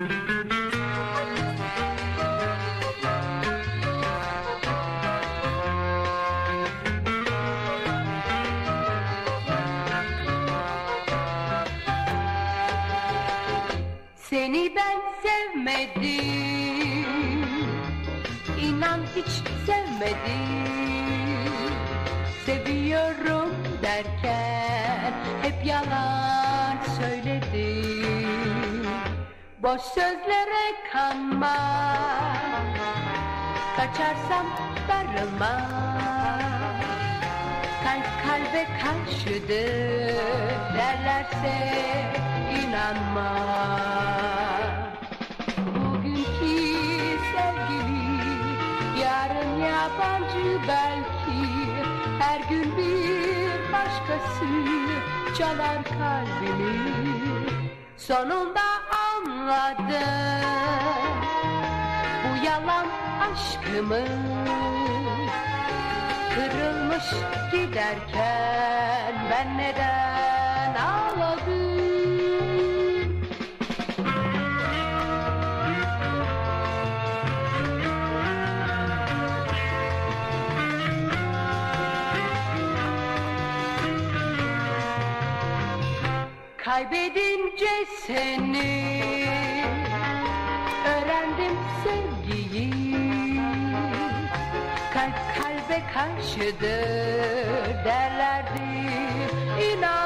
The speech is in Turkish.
Seni ben sevmedim. İnan hiç sevmedim. Seviyorum derken hep yalan söyledim Boş sözlere kanma. Kaçarsam darılma Kalp kalbe karşıdır derlerse inanma. Bugünkü sevgili yarın yabancı belki. Her gün bir başkası çalar kalbimi. Sonunda anladım. Bu yalan aşkımız. Kırılmış giderken ben neden Kaybedince seni öğrendim sevgiyi. Kalp kalbe karşıdır derlerdi inandım